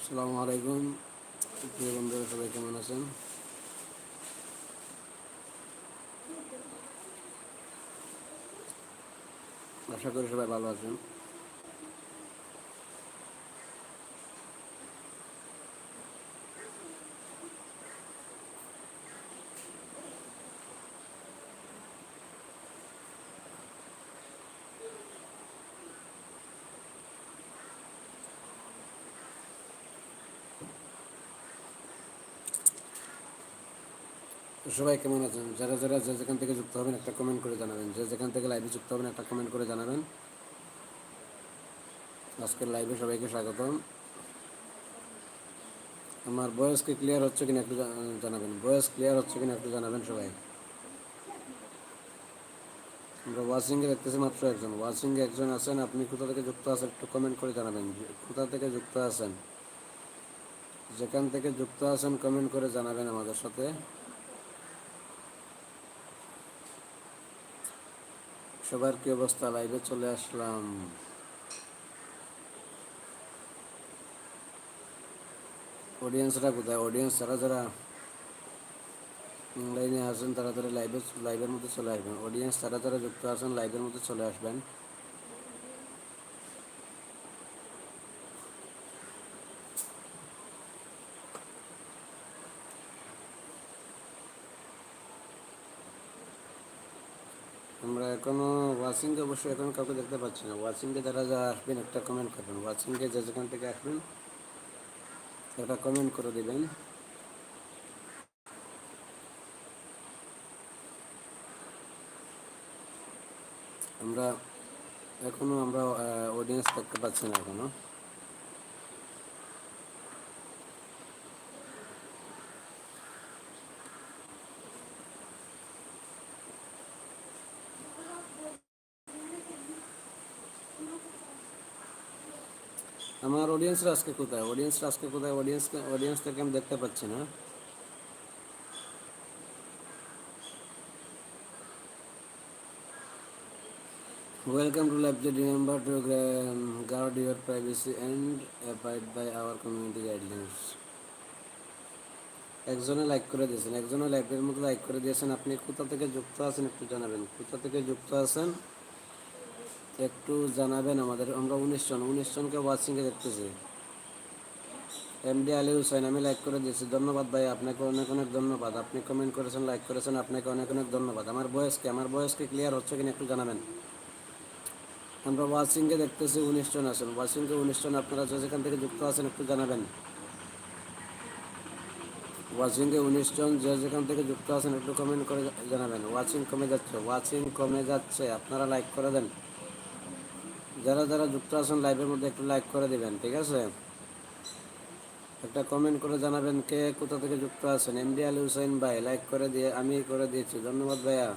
আসসালামু আলাইকুম। প্রিয় বন্ধুরা সবাই কেমন আছেন? আশা করি সবাই ভালো আছেন। সবাই কেমন আছেন? যারা যারা যে যেখান থেকে যুক্ত হবেন একটা কমেন্ট করে জানাবেন। যে যেখান থেকে লাইভে যুক্ত হবেন একটা কমেন্ট করে জানাবেন। আজকের লাইভে সবাইকে স্বাগতম। আমার বয়স কি ক্লিয়ার হচ্ছে কিনা একটু জানাবেন। বয়স ক্লিয়ার হচ্ছে কিনা একটু জানাবেন সবাই। আমরা ওয়াচিংয়ে দেখতেছি মাত্র একজন। ওয়াচিংয়ে একজন আছেন, আপনি কোথা থেকে যুক্ত আছেন একটু কমেন্ট করে জানাবেন। কোথা থেকে যুক্ত আছেন? যেখান থেকে যুক্ত আছেন কমেন্ট করে জানাবেন আমাদের সাথে। সবার কি অবস্থা? লাইভে চলে আসলাম। অডিয়েন্সরা কোথায়? অডিয়েন্স যারা যারা অনলাইনে তারা তারা লাইভে লাইভের মধ্যে চলে আসবেন। অডিয়েন্স তারা যারা যুক্ত আছেন লাইভের মধ্যে চলে আসবেন আমরা ওয়াচিংকে অবশ্যই এখন কাউকে দেখতে পাচ্ছি না। ওয়াচিংকে যারা যারা আসবেন, একটা কমেন্ট করবেন। ওয়াচিংকে যে যেখান থেকে আসবেন, একটা কমেন্ট করে দেবেন। আমরা এখনও আমরা অডিয়েন্স দেখতে পাচ্ছি না এখনও। আমার অডিয়েন্সরা আজকে কোথায়? অডিয়েন্সরা আজকে কোথায়? অডিয়েন্স অডিয়েন্সদেরকে আমি দেখতে পাচ্ছি না। Welcome to LabJet. Remember to gra- guard your privacy and abide by our community guidelines. একজনে লাইক করে দিয়েছেন। একজনে লাইভের মতো লাইক করে দিয়েছেন। আপনি কোথা থেকে যুক্ত আছেন একটু জানাবেন। কোথা থেকে যুক্ত আছেন? একটু জানাবেন আমাদের, আমরা উনিশ জন, উনিশ জনকে ওয়াচিংয়ে দেখতেছি। এমডি আলী হুসাইন, আমি লাইক করে দিয়েছি। ধন্যবাদ ভাই, আপনাকে অনেক অনেক ধন্যবাদ। আপনি কমেন্ট করেছেন লাইক করেছেন, আপনাকে অনেক অনেক ধন্যবাদ। আমার বয়সকে আমার বয়সকে ক্লিয়ার হচ্ছে কিনা একটু জানাবেন? আমরা ওয়াচিংকে দেখতেছি, উনিশ জন আছেন। ওয়াচিংকে উনিশ জন, আপনারা যেখান থেকে যুক্ত আছেন একটু জানাবেন। ওয়াচিংয়ে উনিশ জন, যে যেখান থেকে যুক্ত আছেন একটু কমেন্ট করে জানাবেন। ওয়াচিং কমে যাচ্ছে ওয়াচিং কমে যাচ্ছে। আপনারা লাইক করে দেন। যারা যারা যুক্ত আছেন লাইভের মধ্যে একটু লাইক করে দিবেন, ঠিক আছে? একটা কমেন্ট করে জানাবেন কে কোথা থেকে যুক্ত আছেন। এমডি আলী হুসাইন ভাই লাইক করে দিয়ে, আমি করে দিয়েছি ধন্যবাদ ভাইয়া।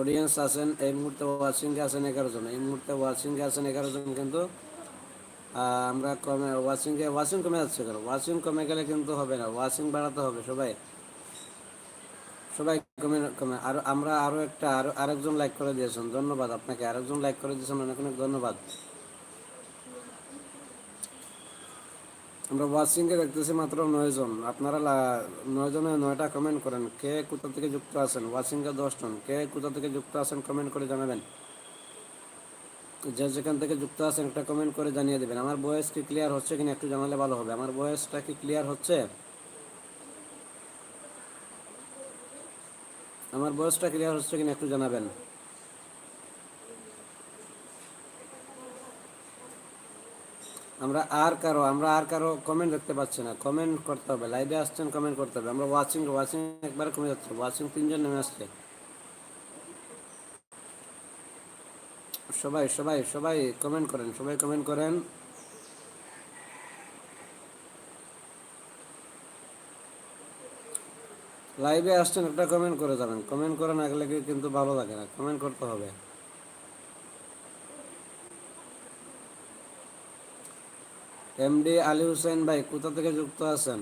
অডিয়েন্স আছেন, এই মুহূর্তে ওয়াচিংয়ে আছেন এগারো জন। এই মুহূর্তে ওয়াচিংয়ে আছেন এগারো জন কিন্তু আমরা কমে ওয়াচিংয়ে ওয়াচিং কমে যাচ্ছে কেন? ওয়াচিং কমে গেলে কিন্তু হবে না। ওয়াচিং বাড়াতে হবে সবাই। সবাই আর, আমরা আরও একটা, আরও আরেকজন লাইক করে দিয়েছেন। ধন্যবাদ আপনাকে। আরেকজন লাইক করে দিয়েছেন, অনেক অনেক ধন্যবাদ। আমরা ওয়াচিংয়ে দেখতেছি মাত্র নয় জন। আপনারা নয় জনে নয়টা কমেন্ট করেন। কে কোথা থেকে যুক্ত আছেন? ওয়াচিংয়ে দশ জন। কে কোথা থেকে যুক্ত আছেন কমেন্ট করে জানাবেন। যে যেখান থেকে যুক্ত আছেন একটা কমেন্ট করে জানিয়ে দেবেন। আমার বয়স কি ক্লিয়ার হচ্ছে কিনা একটু জানালে ভালো হবে। আমার বয়সটা কি ক্লিয়ার হচ্ছে? আমার বয়সটা ক্লিয়ার হচ্ছে কিনা একটু জানাবেন। আমরা আর কারও, আমরা আর কারও কমেন্ট দেখতে পাচ্ছি না। কমেন্ট করতে হবে লাইভে আসছেন কমেন্ট করতে হবে। আমরা ওয়াচিং ওয়াচিং একবার কমে যাচ্ছে। ওয়াচিং তিনজন নেমে আসছে। সবাই সবাই সবাই কমেন্ট করেন, সবাই কমেন্ট করেন। লাইভে আসছেন, একটা কমেন্ট করে যাবেন কমেন্ট করে না গেলে কিন্তু ভালো লাগে না। কমেন্ট করতে হবে। এমডি আলী হুসেন ভাই, কোথা থেকে যুক্ত আছেন?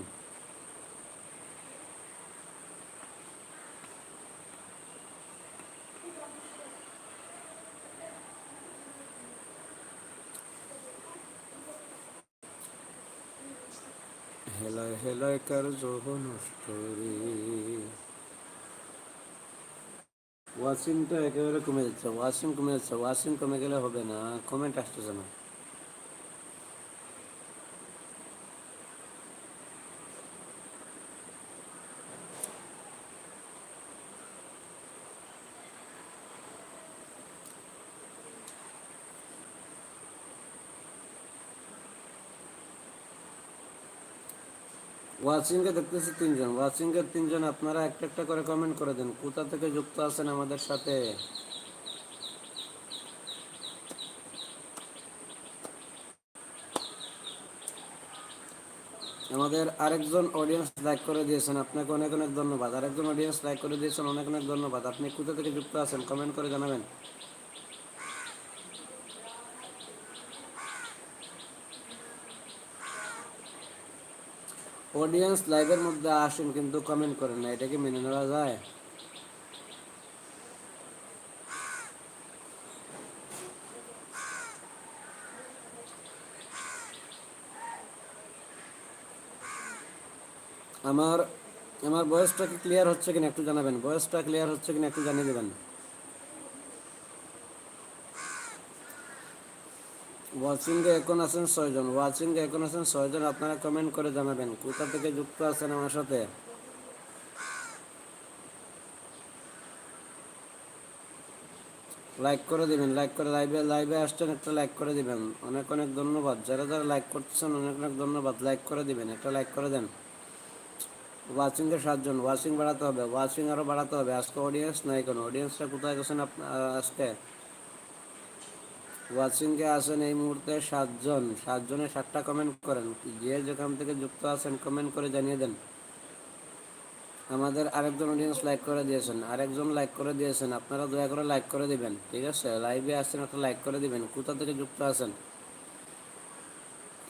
হেলায় হেলায় কার্য নষ্ট রে ওয়াশিংটা একেবারে কমে যাচ্ছে, ওয়াশিং কমে যাচ্ছে, ওয়াশিং কমে গেলে হবে না কমেন্ট আসতেছে না। ওয়াচিংকে দেখতেছি তিনজন। ওয়াচিংয়ের তিনজন, আপনারা একটা একটা করে কমেন্ট করে দেন। কোথা থেকে যুক্ত আছেন আমাদের সাথে? আমাদের আরেকজন অডিয়েন্স লাইক করে দিয়েছেন। আপনাকে অনেক অনেক ধন্যবাদ। আরেকজন অডিয়েন্স লাইক করে দিয়েছেন, অনেক অনেক ধন্যবাদ। আপনি কোথা থেকে যুক্ত আছেন? কমেন্ট করে জানাবেন। অডিয়েন্স লাইভের মধ্যে আসেন, কিন্তু কমেন্ট করেন না এটা কি মেনে নেওয়া যায়? আমার আমার বয়সটা কি ক্লিয়ার হচ্ছে কিনা একটু জানাবেন? বয়সটা ক্লিয়ার হচ্ছে কিনা একটু জানিয়ে দেবেন। ওয়াচিংয়ে এখন আছেন ছয়জন। ওয়াচিংয়ে এখন আছেন ছয়জন, আপনারা কমেন্ট করে জানাবেন। কোথা থেকে যুক্ত আছেন আমার সাথে? লাইক করে দিবেন লাইক করে লাইভে লাইভে আসছেন, একটা লাইক করে দিবেন। অনেক অনেক ধন্যবাদ। যারা যারা লাইক করতেছেন, অনেক অনেক ধন্যবাদ। লাইক করে দিবেন, একটা লাইক করে দেন। ওয়াচিংয়ে সাতজন, ওয়াচিং বাড়াতে হবে, ওয়াচিং আরও বাড়াতে হবে। আজকে অডিয়েন্স নাই কোনো। অডিয়েন্সটা কোথায় গেছেন আপনার আজকে? ওয়াচিংয়ে আছেন এই মুহূর্তে সাতজন। সাতজনে সাতটা কমেন্ট করেন। যে যেখান থেকে যুক্ত আছেন কমেন্ট করে জানিয়ে দেন। আমাদের আরেকজন অডিয়েন্স লাইক করে দিয়েছেন। আরেকজন লাইক করে দিয়েছেন। আপনারা দয়া করে লাইক করে দিবেন। ঠিক আছে? লাইভে আসছেন একটা লাইক করে দিবেন। কোথা থেকে যুক্ত আছেন?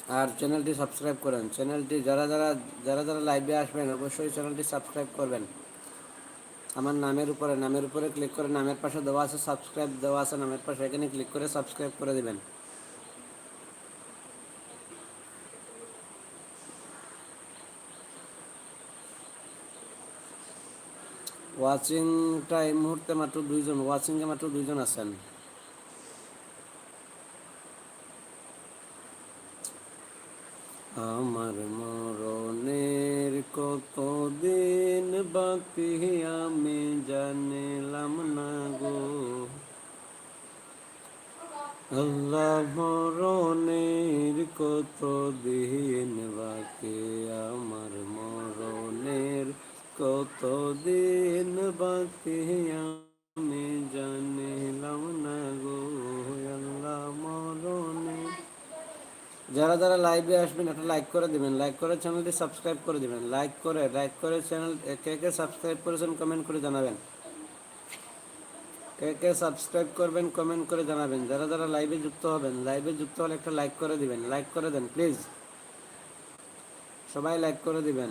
আর চ্যানেলটি সাবস্ক্রাইব করেন। চ্যানেলটি যারা যারা যারা যারা লাইভে আসবেন, অবশ্যই চ্যানেলটি সাবস্ক্রাইব করবেন। আমার নামের উপরে নামের উপরে ক্লিক করে নামের পাশে দেওয়া আছে সাবস্ক্রাইব দেওয়া আছে, নামের পাশে এখানে ক্লিক করে সাবস্ক্রাইব করে দিবেন। ওয়াচিংটা এই মুহূর্তে মাত্র দুইজন ওয়াচিংয়ে মাত্র দুইজন আছেন। আমার মরণের কত দিন বাকি আমি জানিলাম না গো আল্লাহ মরণের কত দিন আমার মরণের কত দিন আমি জানিলাম না গো আল্লাহ মরণের। যারা যারা লাইভে আসবেন, একটা লাইক করে দিবেন। লাইক করে চ্যানেলটি সাবস্ক্রাইব করে দিবেন। লাইক করে লাইক করে চ্যানেল কে কে সাবস্ক্রাইব করেছেন কমেন্ট করে জানাবেন। কে কে সাবস্ক্রাইব করবেন কমেন্ট করে জানাবেন। যারা যারা লাইভে যুক্ত হবেন লাইভে যুক্ত হলে একটা লাইক করে দিবেন। লাইক করে দেন প্লিজ সবাই লাইক করে দিবেন।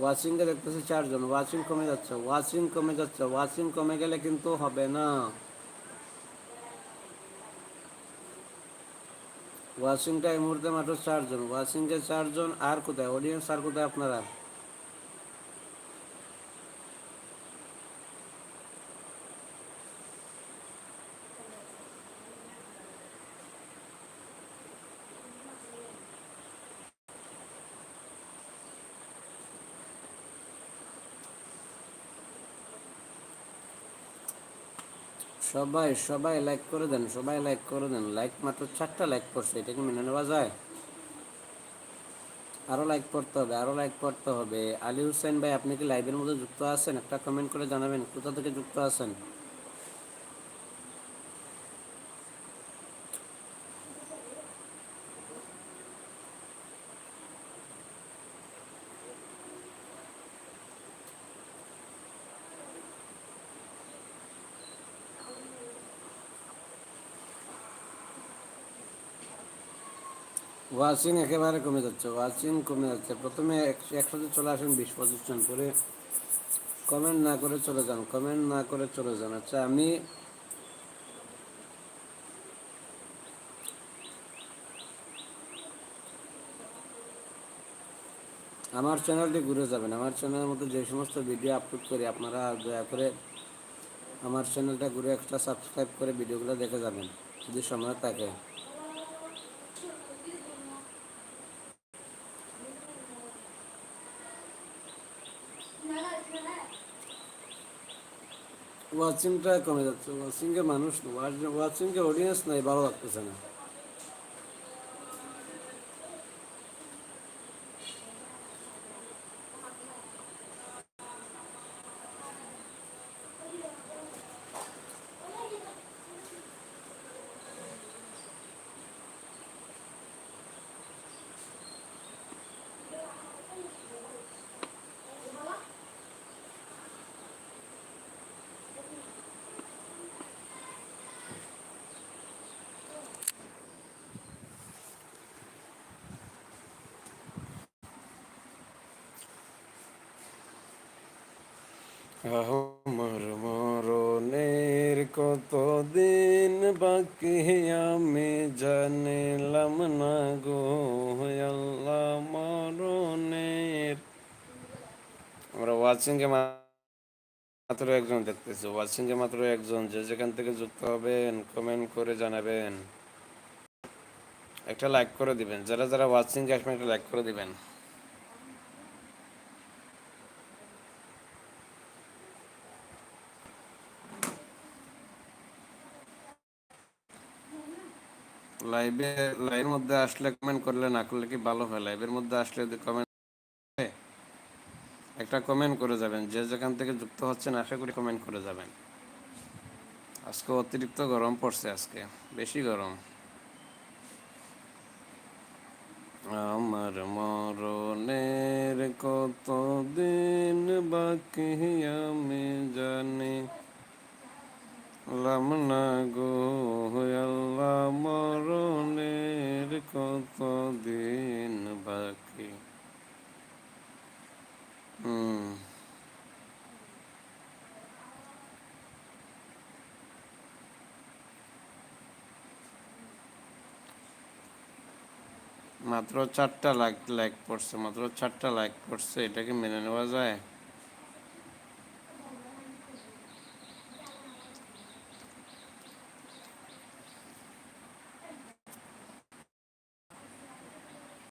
ওয়াচিংয়ে দেখতেছি চারজন। ওয়াচিং কমে যাচ্ছে ওয়াচিং কমে যাচ্ছে ওয়াচিং কমে গেলে কিন্তু হবে না। ওয়াচিংটা এই মুহূর্তে মাত্র চারজন। ওয়াচিংয়ে চারজন, আর কোথায়? অডিয়েন্স আর কোথায় আপনারা? সবাই সবাই লাইক করে দেন, সবাই লাইক করে দেন। লাইক মাত্র চারটা লাইক করছে, এটা কি মেনে নেওয়া যায়? আরও লাইক করতে হবে আরও লাইক করতে হবে। আলী হুসেন ভাই, আপনি কি লাইভের মধ্যে যুক্ত আছেন? একটা কমেন্ট করে জানাবেন, কোথা থেকে যুক্ত আছেন? ওয়াচিং একেবারে কমে যাচ্ছে ওয়াচিং কমে যাচ্ছে। প্রথমে এক- একসাথে চলে আসেন বিশ পঁচিশ জন করে। কমেন্ট না করে চলে যান, কমেন্ট না করে চলে যান। আচ্ছা আমি আমার চ্যানেলটি ঘুরে যাবেন। আমার চ্যানেলের মধ্যে যে সমস্ত ভিডিও আপলোড করি, আপনারা দয়া করে আমার চ্যানেলটা ঘুরে একটা সাবস্ক্রাইব করে ভিডিওগুলো দেখে যাবেন, যদি সময় থাকে। ওয়াচিংটা কমে যাচ্ছে। ওয়াচিংয়ে মানুষ ওয়াচিংয়ে অডিয়েন্স নাই ভালো লাগতেছে না। আমার মরণের কতদিন বাকি আমি জানিলাম না গো আল্লাহ, মরণের। আমরা ওয়াচিং এ মাত্র একজন দেখতেছি ওয়াচিং এ মাত্র একজন, যে যেখান থেকে যুক্ত হবেন কমেন্ট করে জানাবেন। একটা লাইক করে দিবেন, যারা যারা ওয়াচিং এ আসবেন একটা লাইক করে দিবেন। লাইভে লাইভের মধ্যে আসলে কমেন্ট করলে না করলে কি ভালো হয়? লাইভের মধ্যে আসলে যদি কমেন্ট একটা কমেন্ট করে যাবেন। যে যেখান থেকে যুক্ত হচ্ছেন, আশা করি কমেন্ট করে যাবেন। আজকে অতিরিক্ত গরম পড়ছে আজকে, বেশি গরম। আমার মরণের কত দিন বাকি আমি জানি। লাম না গো মরণের কত দিন বাকি? মাত্র চারটা লাইক লাইক পড়ছে, মাত্র চারটা লাইক পড়ছে এটাকে মেনে নেওয়া যায়?